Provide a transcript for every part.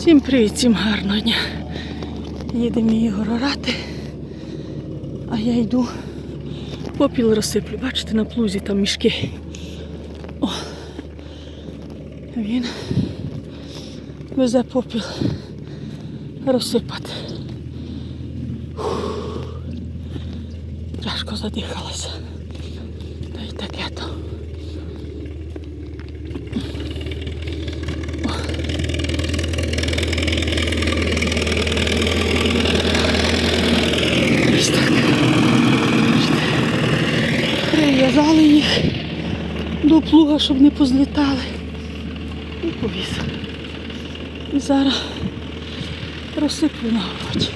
Всім привіт, всім гарного дня. Їдемо Ігор орати, а я йду попіл розсиплю. Бачите, на плузі там мішки. О, він везе попіл розсипати. Тяжко задихалася. Та й таке то. Ось так. Бачите. Прив'язали їх до плуга, щоб не позлітали. І повісили. І зараз розсиплю на городі.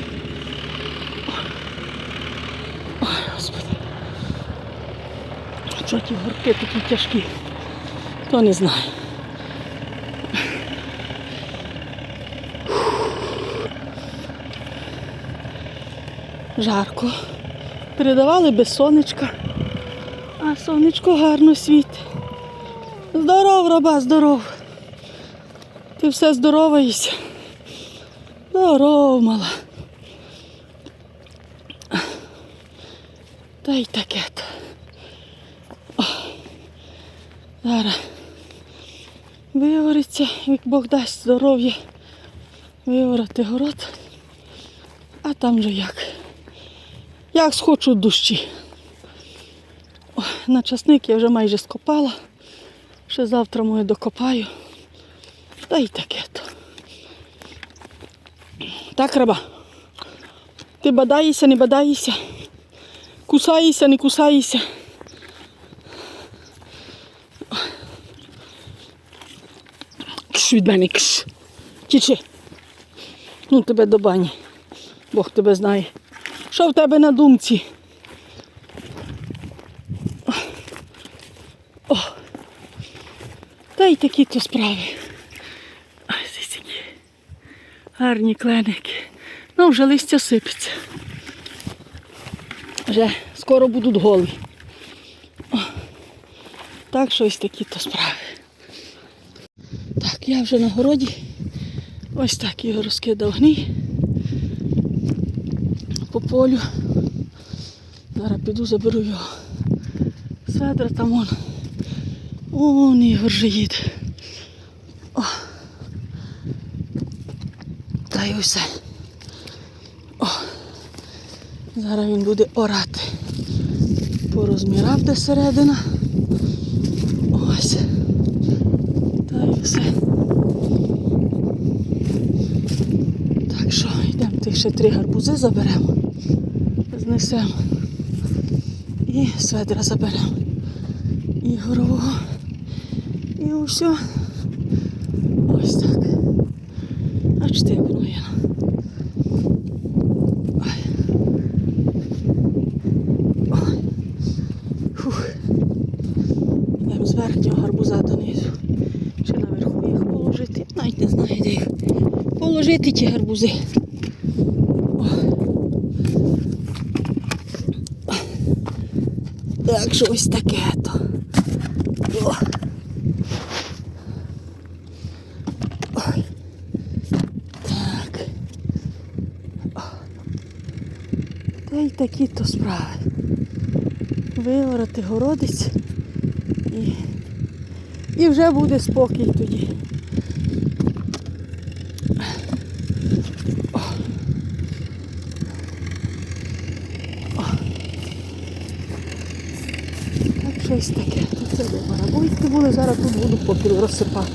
Ой, Господи. Що ті горки такі тяжкі? Хто не знає. Жарко. Передавали без сонечка. А сонечко гарно світить. Здоров, раба, здоров. Ти все здороваєшся. Здоров, мала. Та й таке. Зараз вивориться, як Бог дасть здоров'я, виворити город, а там же як. Як схочуть дощі. На часник я вже майже скопала. Ще завтра мою докопаю. Та й таке то. Так, раба. Ти бадаєшся, не бадаєшся. Кусаєшся, не кусаєшся. Кш від мене, кш. Тічи. Ну тебе до бані. Бог тебе знає. Що в тебе на думці? О. Та й такі то справи. Ось які гарні кленики. Ну, вже листя сипеться. Вже скоро будуть голі. О. Так що ось такі то справи. Так, я вже на городі. Ось так його розкидав гній по полю. Зараз піду заберу його. з ведра там он. Он Ігор же. О. Та й усе. О. Зараз він буде орати. Порозмірав де середина. Ось. Та й все. Так що йдемо тих ще три гарбузи заберемо, знесемо і з ведра заберемо Ігорового. І усе. Ось так. Ой. Ой. Фух. Йдемо з верхнього гарбуза донизу. Чи наверху їх положити? Навіть не знаю, де їх положити ті гарбузи. Так що ось таке то. О. Ой. Так. О. Та й такі то справи. Виворити городець і, і вже буде спокій тоді. Так, щось таке. Тут це де барабойки були, зараз тут буду попіл розсипати.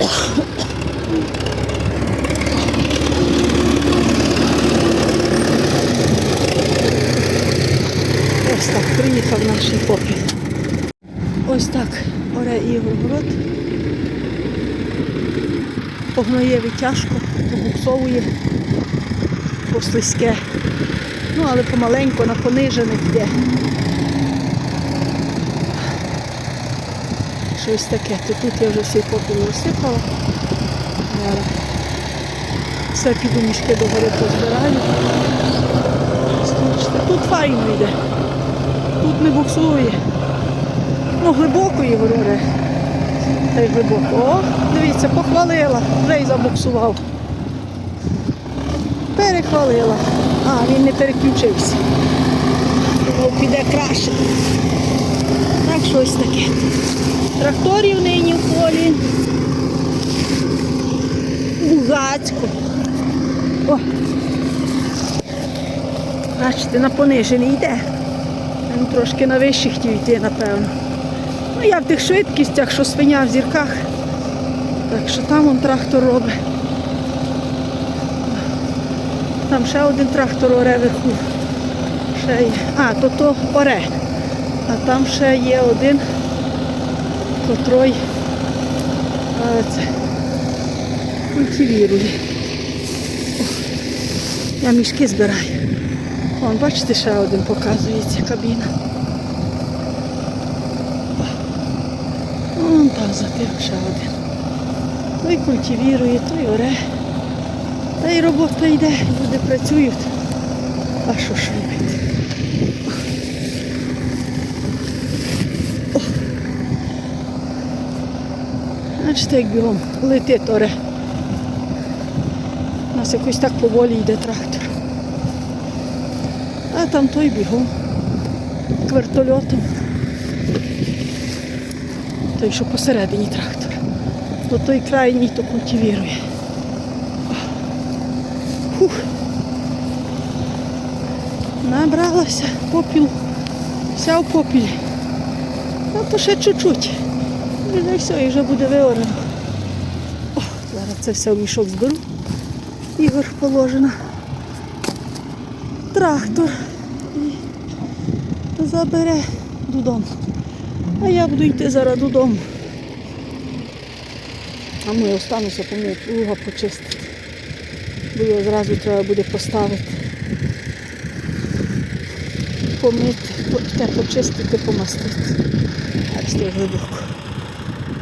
О. Ось так, приїхав наш попіл. Ось так, оре Ігор город. Погноєві тяжко, побуксовує, послизьке. Ну, але помаленьку на понижених йде. Щось таке. То тут я вже всій попіл розсипала. Все піду мішки догори позбираю. Тут файно йде. Тут глибоко Ігор оре. Та й глибоко. О, дивіться, похвалила, вже й забуксував. Перехвалила. А, він не переключився. Думав, піде краще. Так, щось таке. Тракторів нині в полі. Бугацько. О. Бачите, на понижений йде. Він трошки на вищий хотів йти, напевно. Ну, я в тих швидкістях, що свиня в зірках. Так що там он трактор робить. Там ще один трактор оре вверху. Ще є. А, то то оре. А там ще є один, котрий а, це, культивірує. О, я мішки збираю. Вон, бачите, ще один показується кабіна. Вон там за тим ще один. Той культивірує, той оре. Та й робота йде, люди працюють. А що ж робити? Бачите, як бігом летить оре. У нас якось так поволі йде трактор. А там той бігом. К вертольотом. Той, що посередині трактора. Бо той крайній то культивірує. Фух. Набралася попіл. Вся в попілі. Ну, то ще чуть-чуть. І вже все, і вже буде виорано. О, зараз це все в мішок зберу. Ігор положено. Трактор. І забере додому. А я буду йти зараз додому. А ми остануся помити, луга почистити. Бо його зразу треба буде поставити. Помити, почистити, помастити. Так стоїть глибоко.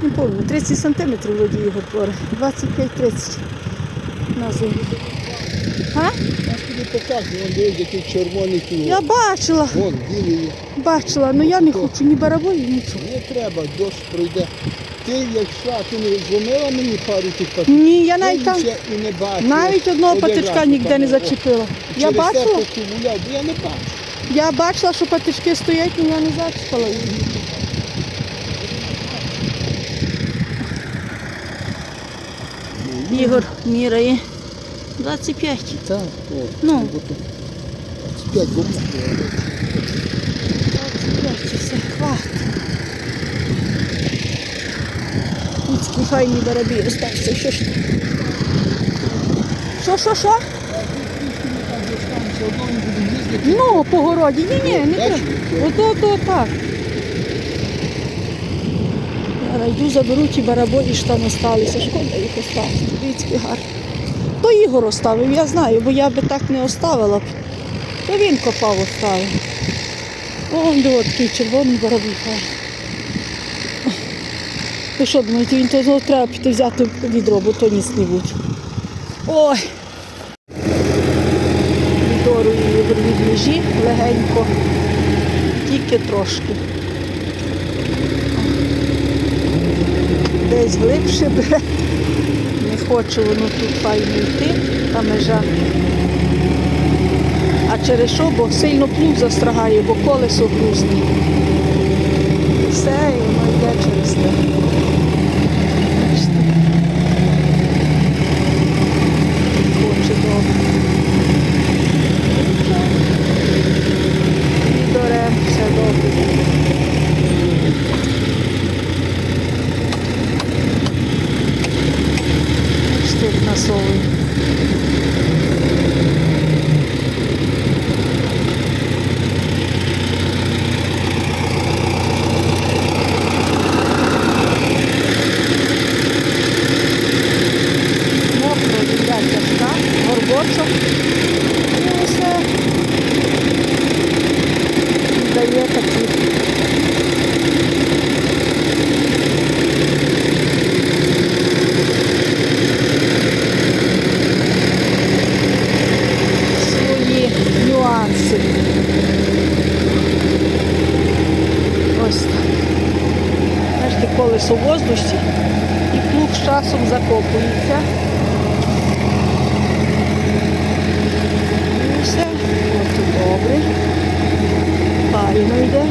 Не пам'ятаю, 30 сантиметрів Ігор поре. 25-30 на зиму. А? Я тобі покажу, вон дивись, який червоний кіло. Я бачила, Вон, білий. бачила, але я не хочу ні барабою, нічого. Не треба, дощ пройде. Ти як йшла, ти не дзвонила мені пару тих патичок? Ні, я навіть там і не бачила. навіть одного патичка ніде не о, зачепила. Я через те бачила, поки гуляв, бо я не бачу. я бачила, що патички стоять, але я не зачепила їх. Ігор міряє 25. Так, о, Ну. бо тут 25 бо 25 все, хватить. Людський файний барабій остався, що ж? Що, що, що? Ну, по городі. Ні, ні, не треба. Бачиш, Ото, так. Я найду, заберу ті бараболі, що там осталися. Шкода їх оставити. Дивіться, які гарні. То Ігор оставив, я знаю, бо я би так не оставила. То він копав оставив. Вон де такий червоний барабій. Ви що думаєте, він то знову треба піти взяти відро, бо то ніс не буде. Ой. Відору її від межі легенько, тільки трошки. Десь глибше бере. Не хоче воно тут файно йти, та межа. А через що? Бо сильно плуг застрагає, бо колесо грузне. Все, і воно йде через те. Бачите? Хоче добре. Підорем, все добре. Бачите, як насовує. Мокро, земля тяжка, горбочок. Колесо в воздусі і плуг з часом закопується. І все, от добре. Файно йде.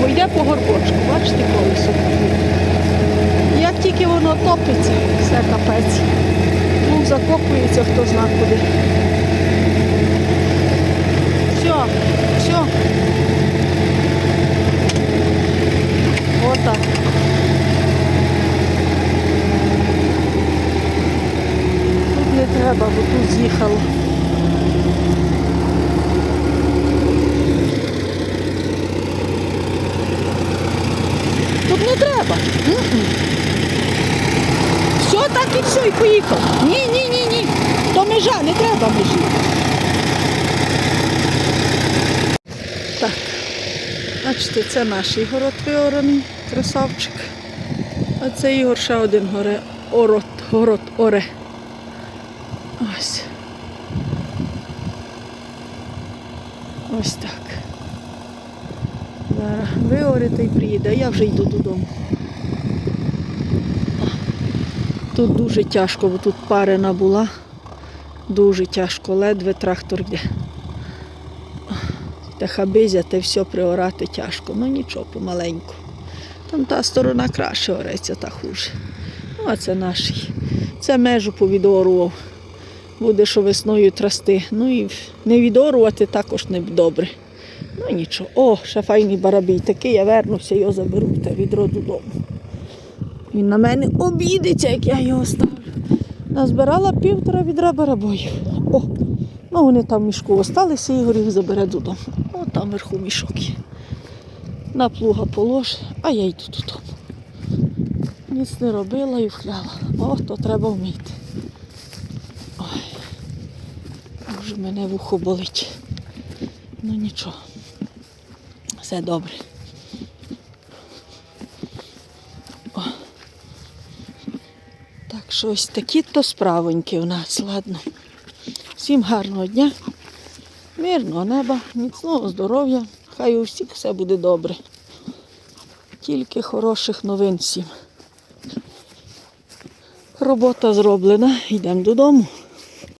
Бо йде по горбочку, бачите, колесо. Як тільки воно топиться, все капець. Плуг закопується, хто зна куди. Все, все. Отак. Тут не треба, бо тут з'їхало. Тут не треба. М-м. Все, так і все, і поїхав. Ні, ні, ні, ні. То межа, не треба межі. Так. Бачите, це наш Ігор от виораний, красавчик. А це Ігор ще один горе, орот, город оре. Ось. Ось так. Зараз виорите і приїде, я вже йду додому. Тут дуже тяжко, бо тут парина була. Дуже тяжко, ледве трактор йде. Та хабизя, та все приорати тяжко. Ну нічого, помаленьку. Там та сторона краще ореться, та хуже. Ну, а це наш. Це межу повідорував. Буде, що весною трасти. Ну і не відорувати також не добре. Ну нічого. О, ще файний барабій такий, я вернуся, його заберу та відро додому. Він на мене обідеться, як я його ставлю. Назбирала півтора відра барабоїв. О, ну вони там в мішку осталися, Ігор їх забере додому. О, там вверху мішок є. На плуга полож, а я йду додому. Ніц не робила і вхляла. О, то треба вміти. Ой, вже мене вухо болить. Ну нічого. Все добре. О. Так що ось такі то справоньки у нас, ладно. Всім гарного дня, мирного неба, міцного здоров'я. Хай у всіх все буде добре. Тільки хороших новин всім. Робота зроблена, йдемо додому.